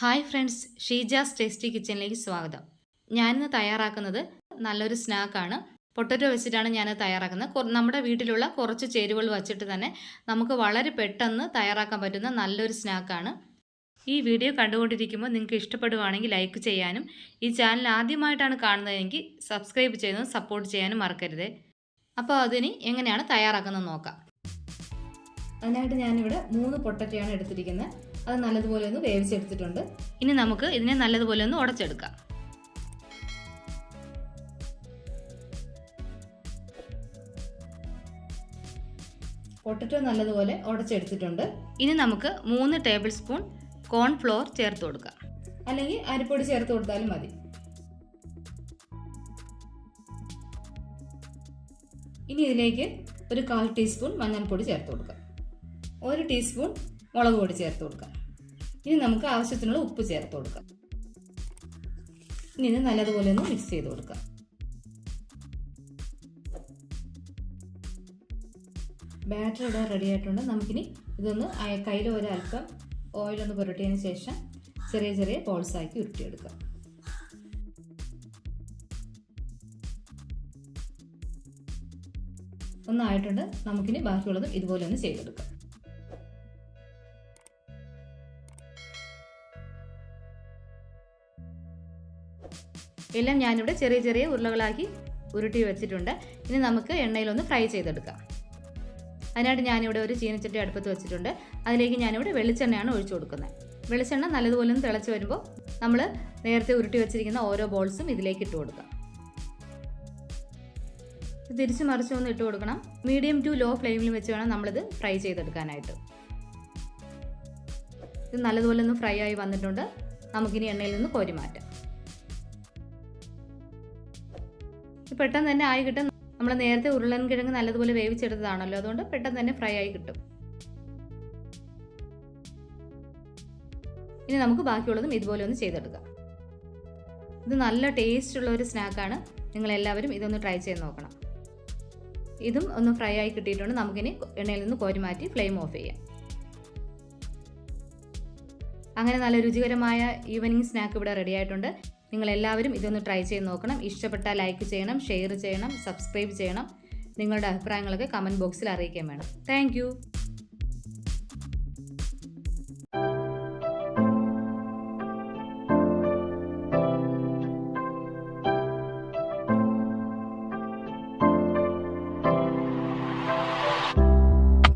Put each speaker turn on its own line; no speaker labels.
Hi friends Sheeja's tasty കിച്ചണിലേക്ക് സ്വാഗതം. ഞാനിന്ന് തയ്യാറാക്കുന്നത് നല്ലൊരു സ്നാക്കാണ് പൊട്ടറ്റോ വെച്ചിട്ടാണ് ഞാൻ തയ്യാറാക്കുന്നത്. നമ്മുടെ വീട്ടിലുള്ള കുറച്ച് ചേരുവകൾ വച്ചിട്ട് തന്നെ നമുക്ക് വളരെ പെട്ടെന്ന് തയ്യാറാക്കാൻ പറ്റുന്ന നല്ലൊരു സ്നാക്കാണ് ഈ വീഡിയോ കണ്ടുകൊണ്ടിരിക്കുമ്പോൾ നിങ്ങൾക്ക് ഇഷ്ടപ്പെടുവാണെങ്കിൽ ലൈക്ക് ചെയ്യാനും ഈ ചാനൽ ആദ്യമായിട്ടാണ് കാണുന്നതെങ്കിൽ സബ്സ്ക്രൈബ് ചെയ്യുന്നതും സപ്പോർട്ട് ചെയ്യാനും മറക്കരുത്. അപ്പോൾ അതിന് എങ്ങനെയാണ് തയ്യാറാക്കുന്നത് നോക്കാം. അതിനായിട്ട് ഞാനിവിടെ മൂന്ന് പൊട്ടറ്റയാണ് എടുത്തിരിക്കുന്നത് അത് നല്ലതുപോലെ ഒന്ന് വേവിച്ചെടുത്തിട്ടുണ്ട്. ഇനി നമുക്ക് ഇതിനെ നല്ലതുപോലെ ഒന്ന് ഉടച്ചെടുക്കാം. പൊട്ടറ്റോ നല്ലതുപോലെ ഉടച്ചെടുത്തിട്ടുണ്ട്. ഇനി നമുക്ക് മൂന്ന് ടേബിൾ സ്പൂൺ കോൺഫ്ലോർ ചേർത്ത് കൊടുക്കാം. അല്ലെങ്കിൽ അരിപ്പൊടി ചേർത്ത് കൊടുത്താലും മതി. ഇനി ഇതിലേക്ക് ഒരു കാൽ ടീസ്പൂൺ മഞ്ഞൾപ്പൊടി ചേർത്ത് കൊടുക്കാം. ഒരു ടീസ്പൂൺ മുളക് പൊടി ചേർത്ത് കൊടുക്കാം ഇനി നമുക്ക് ആവശ്യത്തിനുള്ള ഉപ്പ് ചേർത്ത് കൊടുക്കാം. ഇനി ഇത് നല്ലതുപോലെ ഒന്ന് മിക്സ് ചെയ്ത് കൊടുക്കാം ബാറ്റർ ഇവിടെ റെഡി ആയിട്ടുണ്ട്. നമുക്കിനി ഇതൊന്ന് കയ്യിൽ ഒരൽപ്പം ഓയിലൊന്ന് പുരട്ടിയതിന് ശേഷം ചെറിയ ചെറിയ ബോൾസാക്കി ഉരുട്ടിയെടുക്കാം ഒന്നായിട്ടുണ്ട്. നമുക്കിനി ബാക്കിയുള്ളതും ഇതുപോലെ ഒന്ന് ചെയ്തെടുക്കാം. എല്ലാം ഞാനിവിടെ ചെറിയ ചെറിയ ഉരുളകളാക്കി ഉരുട്ടി വെച്ചിട്ടുണ്ട്. ഇനി നമുക്ക് എണ്ണയിലൊന്ന് ഫ്രൈ ചെയ്തെടുക്കാം. അതിനായിട്ട് ഞാനിവിടെ ഒരു ചീനച്ചട്ടി അടുപ്പത്ത് വെച്ചിട്ടുണ്ട്. അതിലേക്ക് ഞാനിവിടെ വെളിച്ചെണ്ണയാണ് ഒഴിച്ചു കൊടുക്കുന്നത്. വെളിച്ചെണ്ണ നല്ലതുപോലെ ഒന്ന് തിളച്ച് വരുമ്പോൾ നമ്മൾ നേരത്തെ ഉരുട്ടി വെച്ചിരിക്കുന്ന ഓരോ ബോൾസും ഇതിലേക്ക് ഇട്ട് കൊടുക്കാം. തിരിച്ചു മറിച്ച് ഒന്ന് ഇട്ട് കൊടുക്കണം. മീഡിയം ടു ലോ ഫ്ലെയിമിൽ വെച്ച് വേണം നമ്മളിത് ഫ്രൈ ചെയ്തെടുക്കാനായിട്ട്. ഇത് നല്ലതുപോലെ ഒന്ന് ഫ്രൈ ആയി വന്നിട്ടുണ്ട്. നമുക്കിനി എണ്ണയിൽ നിന്ന് കോരി മാറ്റാം. പെട്ടെന്ന് തന്നെ ആയി കിട്ടും. നമ്മൾ നേരത്തെ ഉരുളൻ കിഴങ്ങ് നല്ലതുപോലെ വേവിച്ചെടുത്തതാണല്ലോ. അതുകൊണ്ട് പെട്ടെന്ന് തന്നെ ഫ്രൈ ആയി കിട്ടും. ഇനി നമുക്ക് ബാക്കിയുള്ളതും ഇതുപോലെ ഒന്ന് ചെയ്തെടുക്കാം. ഇത് നല്ല ടേസ്റ്റ് ഉള്ള ഒരു സ്നാക്കാണ് നിങ്ങൾ എല്ലാവരും ഇതൊന്ന് ട്രൈ ചെയ്ത് നോക്കണം. ഇതും ഒന്ന് ഫ്രൈ ആയി കിട്ടിയിട്ടുണ്ട്. നമുക്കിനി എണ്ണയിൽ നിന്ന് കോരി മാറ്റി ഫ്ലെയിം ഓഫ് ചെയ്യാം. അങ്ങനെ നല്ല രുചികരമായ ഈവനിങ് സ്നാക്ക് ഇവിടെ റെഡി ആയിട്ടുണ്ട്. നിങ്ങൾ എല്ലാവരും ഇതൊന്ന് ട്രൈ ചെയ്ത് നോക്കണം. ഇഷ്ടപ്പെട്ടാൽ ലൈക്ക് ചെയ്യണം ഷെയർ ചെയ്യണം സബ്സ്ക്രൈബ് ചെയ്യണം. നിങ്ങളുടെ അഭിപ്രായങ്ങളൊക്കെ കമന്റ് ബോക്സിൽ അറിയിക്കാൻ വേണം. താങ്ക്